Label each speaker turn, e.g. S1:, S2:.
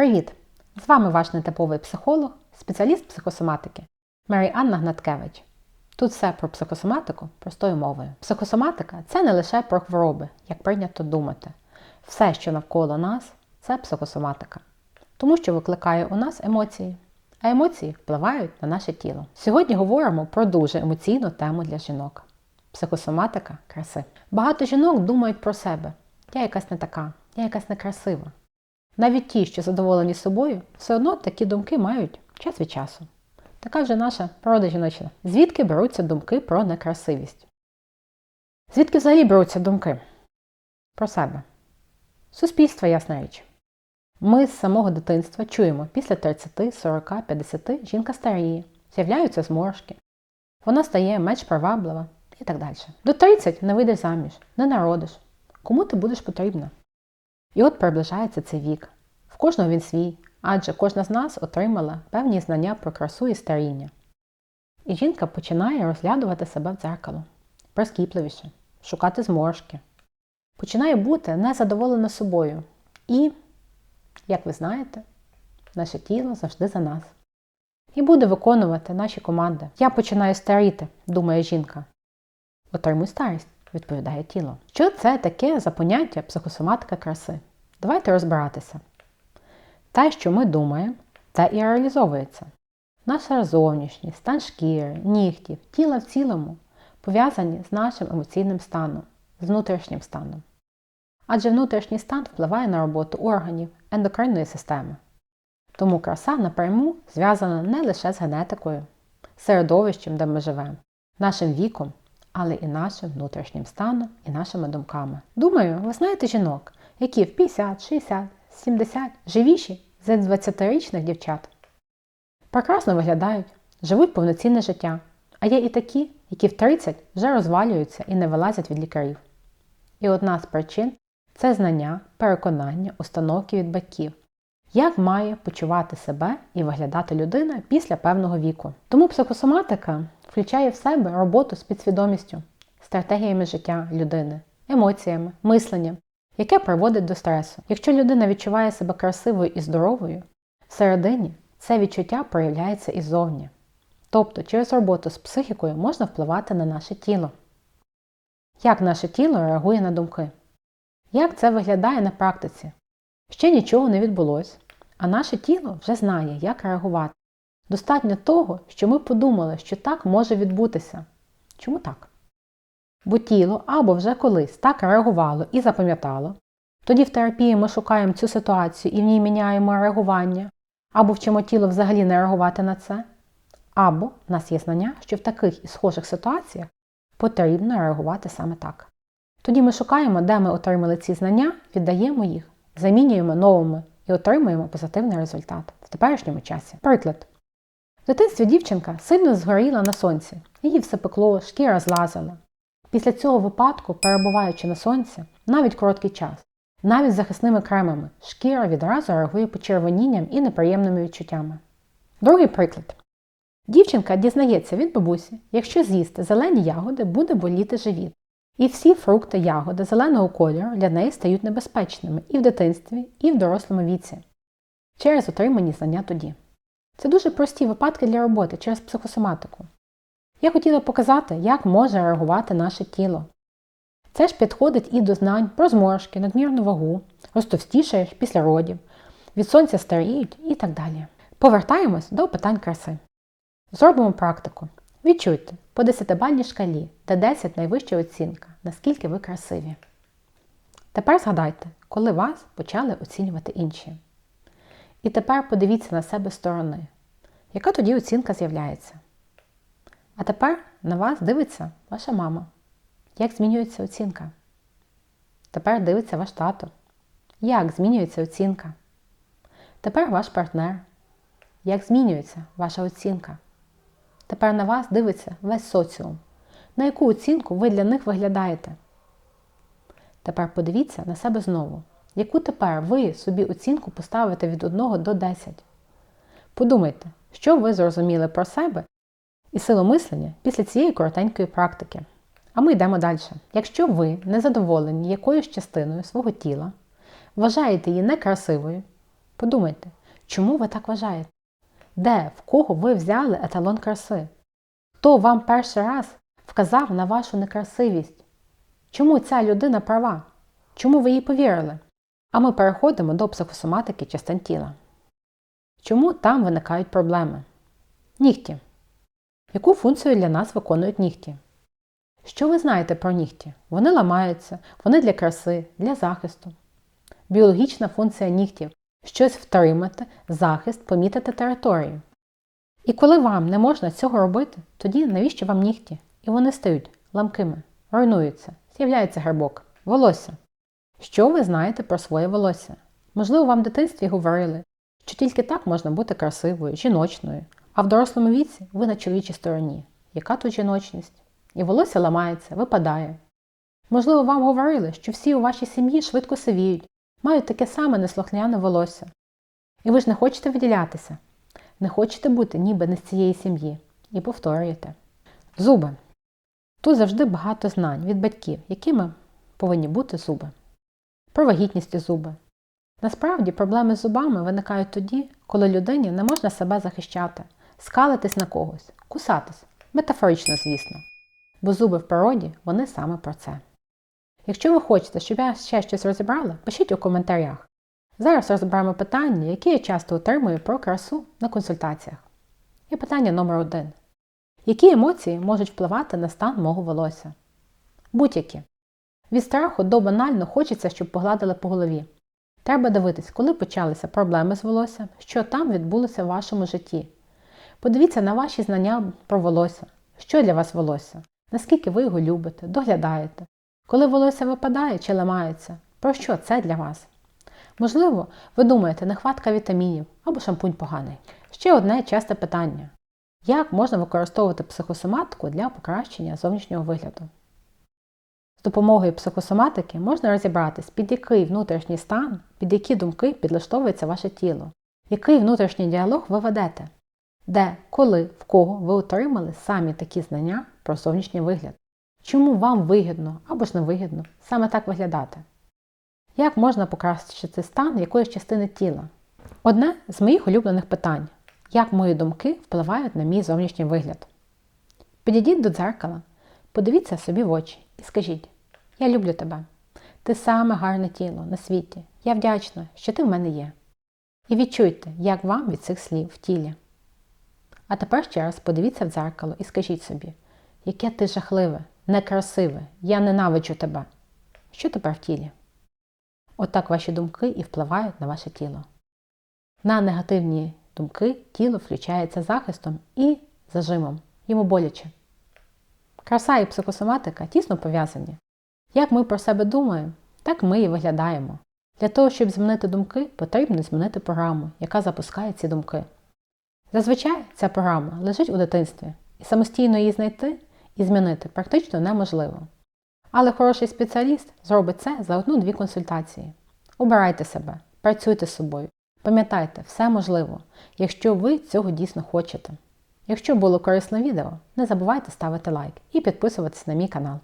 S1: Привіт! З вами ваш нетиповий психолог, спеціаліст психосоматики Мері Анна Гнаткевич. Тут все про психосоматику простою мовою. Психосоматика це не лише про хвороби, як прийнято думати. Все, що навколо нас, це психосоматика, тому що викликає у нас емоції, а емоції впливають на наше тіло. Сьогодні говоримо про дуже емоційну тему для жінок психосоматика краси. Багато жінок думають про себе. Я якась не така, я якась некрасива. Навіть ті, що задоволені собою, все одно такі думки мають час від часу. Така вже наша природа жіночна. Звідки беруться думки про некрасивість? Звідки взагалі беруться думки? Про себе. Суспільство, ясна річ. Ми з самого дитинства чуємо, після 30, 40, 50 жінка старіє, з'являються зморшки, вона стає менш приваблива і так далі. До 30 не вийдеш заміж, не народиш. Кому ти будеш потрібна? І от приближається цей вік. В кожного він свій, адже кожна з нас отримала певні знання про красу і старіння. І жінка починає розглядувати себе в дзеркало, прискіпливіше, шукати зморшки, починає бути незадоволена собою. І, як ви знаєте, наше тіло завжди за нас. І буде виконувати наші команди. Я починаю старіти, думає жінка. Отримуй старість, відповідає тіло. Що це таке за поняття психосоматика краси? Давайте розбиратися. Те, що ми думаємо, те і реалізовується. Наша зовнішність, стан шкіри, нігтів, тіла в цілому пов'язані з нашим емоційним станом, з внутрішнім станом. Адже внутрішній стан впливає на роботу органів ендокринної системи. Тому краса напряму зв'язана не лише з генетикою, середовищем, де ми живемо, нашим віком, але і нашим внутрішнім станом і нашими думками. Думаю, ви знаєте жінок, які в 50, 60, 70 живіші за 20-річних дівчат. Прекрасно виглядають, живуть повноцінне життя, а є і такі, які в 30 вже розвалюються і не вилазять від лікарів. І одна з причин це знання, переконання, установки від батьків, як має почувати себе і виглядати людина після певного віку. Тому психосоматика включає в себе роботу з підсвідомістю, стратегіями життя людини, емоціями, мисленням, яке приводить до стресу. Якщо людина відчуває себе красивою і здоровою, всередині це відчуття проявляється і. Тобто через роботу з психікою можна впливати на наше тіло. Як наше тіло реагує на думки? Як це виглядає на практиці? Ще нічого не відбулося, а наше тіло вже знає, як реагувати. Достатньо того, що ми подумали, що так може відбутися. Чому так? Бо тіло або вже колись так реагувало і запам'ятало, тоді в терапії ми шукаємо цю ситуацію і в ній міняємо реагування, або вчимо тіло взагалі не реагувати на це, або в нас є знання, що в таких і схожих ситуаціях потрібно реагувати саме так. Тоді ми шукаємо, де ми отримали ці знання, віддаємо їх, замінюємо новими і отримуємо позитивний результат в теперішньому часі. Приклад. В дитинстві дівчинка сильно згоріла на сонці, її все пекло, шкіра злазила. Після цього випадку, перебуваючи на сонці, навіть короткий час, навіть з захисними кремами, шкіра відразу реагує почервонінням і неприємними відчуттями. Другий приклад. Дівчинка дізнається від бабусі, якщо з'їсти зелені ягоди, буде боліти живіт. І всі фрукти, ягоди зеленого кольору для неї стають небезпечними і в дитинстві, і в дорослому віці, через отримані знання тоді. Це дуже прості випадки для роботи через психосоматику. Я хотіла показати, як може реагувати наше тіло. Це ж підходить і до знань про зморшки, надмірну вагу, розтовстішаєш після родів, від сонця старіють і так далі. Повертаємось до питань краси. Зробимо практику. Відчуйте по 10-бальній шкалі, де 10 найвища оцінка, наскільки ви красиві. Тепер згадайте, коли вас почали оцінювати інші. І тепер подивіться на себе сторони. Яка тоді оцінка з'являється? А тепер на вас дивиться ваша мама. Як змінюється оцінка? Тепер дивиться ваш тато. Як змінюється оцінка? Тепер ваш партнер. Як змінюється ваша оцінка? Тепер на вас дивиться весь соціум. На яку оцінку ви для них виглядаєте? Тепер подивіться на себе знову. Яку тепер ви собі оцінку поставите від 1 до 10? Подумайте, що ви зрозуміли про себе і силу мислення після цієї коротенької практики. А ми йдемо далі. Якщо ви не задоволені якоюсь частиною свого тіла, вважаєте її некрасивою, Подумайте, чому ви так вважаєте? Де, в кого ви взяли еталон краси? Хто вам перший раз вказав на вашу некрасивість? Чому ця людина права? Чому ви їй повірили? А ми переходимо до психосоматики частин тіла. Чому там виникають проблеми? Нігті. Яку функцію для нас виконують нігті? Що ви знаєте про нігті? Вони ламаються, вони для краси, для захисту. Біологічна функція нігтів щось втримати, захист, помітити територію. І коли вам не можна цього робити, тоді навіщо вам нігті? І вони стають ламкими, руйнуються, з'являється грибок, волосся. Що ви знаєте про своє волосся? Можливо, вам в дитинстві говорили, що тільки так можна бути красивою, жіночною, а в дорослому віці ви на чоловічій стороні. Яка тут жіночність? І волосся ламається, випадає. Можливо, вам говорили, що всі у вашій сім'ї швидко сивіють, мають таке саме неслухняне волосся. І ви ж не хочете виділятися, не хочете бути ніби не з цієї сім'ї. І повторюєте. Зуби. Тут завжди багато знань від батьків, якими повинні бути зуби. Про вагітність і зуби. Насправді проблеми з зубами виникають тоді, коли людині не можна себе захищати, скалитись на когось, кусатись. Метафорично, звісно. Бо зуби в природі вони саме про це. Якщо ви хочете, щоб я ще щось розібрала, пишіть у коментарях. Зараз розберемо питання, які я часто отримую про красу на консультаціях. І питання номер один. Які емоції можуть впливати на стан мого волосся? Будь-які. Від страху до банально хочеться, щоб погладили по голові. Треба дивитись, коли почалися проблеми з волоссям, що там відбулося в вашому житті. Подивіться на ваші знання про волосся, що для вас волосся, наскільки ви його любите, доглядаєте, коли волосся випадає чи ламається, про що це для вас? Можливо, ви думаєте, нехватка вітамінів або шампунь поганий. Ще одне часте питання: як можна використовувати психосоматику для покращення зовнішнього вигляду? З допомогою психосоматики можна розібратись, під який внутрішній стан, під які думки підлаштовується ваше тіло, який внутрішній діалог ви ведете, де, коли, в кого ви отримали самі такі знання про зовнішній вигляд, чому вам вигідно або ж невигідно саме так виглядати. Як можна покращити стан якоїсь частини тіла? Одне з моїх улюблених питань як мої думки впливають на мій зовнішній вигляд? Підійдіть до дзеркала, подивіться собі в очі і скажіть: Я люблю тебе. Ти саме гарне тіло на світі. Я вдячна, що ти в мене є. І відчуйте, як вам від цих слів в тілі. А тепер ще раз подивіться в дзеркало і скажіть собі, яке ти жахливе, некрасиве, я ненавиджу тебе. Що тепер в тілі? Отак ваші думки і впливають на ваше тіло. На негативні думки тіло включається захистом і зажимом. Йому боляче. Краса і психосоматика тісно пов'язані. Як ми про себе думаємо, так ми і виглядаємо. Для того, щоб змінити думки, потрібно змінити програму, яка запускає ці думки. Зазвичай ця програма лежить у дитинстві, і самостійно її знайти і змінити практично неможливо. Але хороший спеціаліст зробить це за одну-дві консультації. Обирайте себе, працюйте з собою. Пам'ятайте, все можливо, якщо ви цього дійсно хочете. Якщо було корисне відео, не забувайте ставити лайк і підписуватись на мій канал.